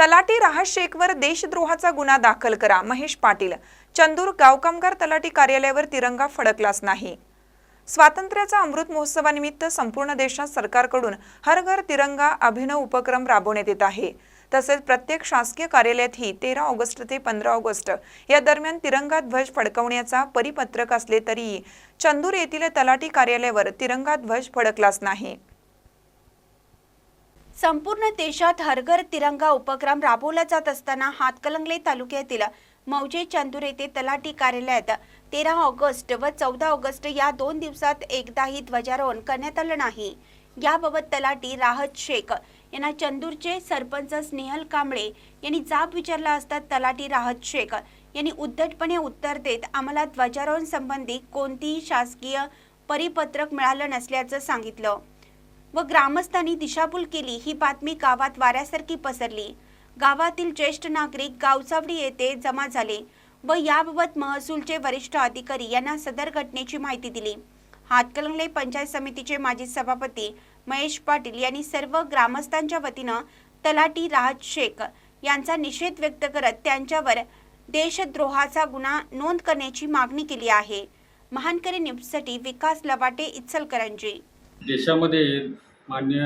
तलाटी राहत शेखवर देशद्रोहाचा गुन्हा दाखल करा महेश पाटील. चंदूर गावकामगार तलाटी कार्यालयावर तिरंगा फडकलाच नाही. स्वातंत्र्याचा अमृत महोत्सवानिमित्त संपूर्ण देशात सरकारकडून हर घर तिरंगा अभिनव उपक्रम राबवण्यात येत आहे. तसेच प्रत्येक शासकीय कार्यालयातही तेरा ऑगस्ट ते पंधरा ऑगस्ट या दरम्यान तिरंगा ध्वज फडकवण्याचा परिपत्रक असले तरीही चंदूर येथील तलाटी कार्यालयावर तिरंगा ध्वज फडकलाच नाही. संपूर्ण देशात हरघर तिरंगा उपक्रम राबवला जात असताना हातकलंगले तालुक्यातील मौजे चंदूर येथे तलाठी कार्यालयात तेरा ऑगस्ट व चौदा ऑगस्ट या दोन दिवसात एकदाही ध्वजारोहण करण्यात आलं नाही. याबाबत तलाठी राहत शेख यांना चंदूरचे सरपंच स्नेहल कांबळे यांनी जाब विचारला असता तलाठी राहत शेख यांनी उद्धटपणे उत्तर देत आम्हाला ध्वजारोहण संबंधी कोणतीही शासकीय परिपत्रक मिळालं नसल्याचं सांगितलं. व ग्रामस्थांनी दिशाभूल केली ही बातमी गावात वाऱ्यासारखी पसरली. गावातील ज्येष्ठ नागरिक गावचावडी येथे जमा झाले व याबाबत महसूलचे वरिष्ठ अधिकारी यांना सदर घटनेची माहिती दिली. हातकलंगले पंचायत समितीचे माजी सभापती महेश पाटील यांनी सर्व ग्रामस्थांच्या वतीनं तलाटी राहत शेख यांचा निषेध व्यक्त करत त्यांच्यावर देशद्रोहाचा गुन्हा नोंद करण्याची मागणी केली आहे. महानकरी न्यूजसाठी विकास लवाटे इचलकरंजी. देशामध्ये मान्य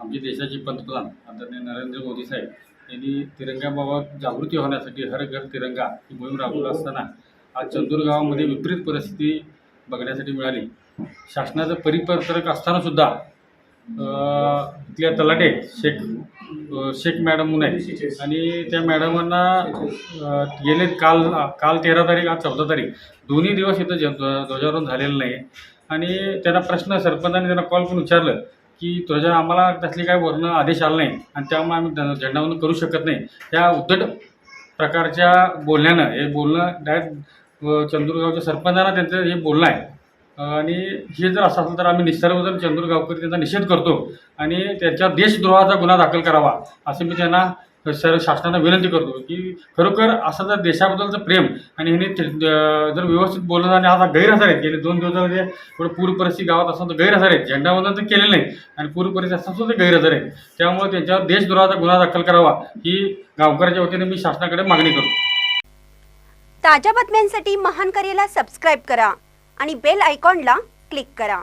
आमचे देशाचे पंतप्रधान आदरणीय नरेंद्र मोदी साहेब यांनी तिरंग्याबाबत जागृती होण्यासाठी हर घर तिरंगा ही मोहीम राबवत असताना आज चंदूर गावामध्ये विपरीत परिस्थिती बघण्यासाठी मिळाली. शासनाचं परिपत्रक असतानासुद्धा इथल्या तलाटे शेख शेख मॅडम म्हणून आहेत आणि त्या मॅडमांना गेले काल काल तेरा तारीख आज चौदा तारीख दोन्ही दिवस इथं ध्वजारोहण झालेलं नाही. आणि त्यांना प्रश्न सरपंचाने त्यांना कॉल करून विचारलं की तुझ्या आम्हाला त्यातली काय वर्ण आदेश आला नाही आणि त्यामुळे आम्ही ध- झेंडावंदन करू शकत नाही. त्या उद्धट प्रकारच्या बोलण्यानं हे बोलणं डायरेक्ट चंदूरगावच्या सरपंचांना त्यांचं हे बोलणं आहे. आणि हे जर असं असलं तर आम्ही निसर्गजन चंदूरगावकर त्यांचा निषेध करतो आणि त्याच्या देशद्रोहाचा गुन्हा दाखल करावा असं मी त्यांना सर शासनाला विनंती करतो की खरोखर असं जर देशाबद्दलचं प्रेम आणि ह्यांनी ते- जर व्यवस्थित बोलणं आणि आता गैरहजर आहेत गेले दोन दिवसामध्ये थोडं पूर परिस्थिती गावात असं तर गैरहजर आहेत. झेंडावंदन तर केलेलं नाही आणि पूर परिस्थिती असं सुद्धा गैरहजार गैरहजर आहेत. त्यामुळे त्यांच्यावर देशद्रोहाचा गुन्हा दाखल करावा ही गावकऱ्याच्या वतीने मी शासनाकडे मागणी करतो. ताज्या बातम्यांसाठी महान करेला सबस्क्राईब करा आणि बेल आयकॉनला क्लिक करा.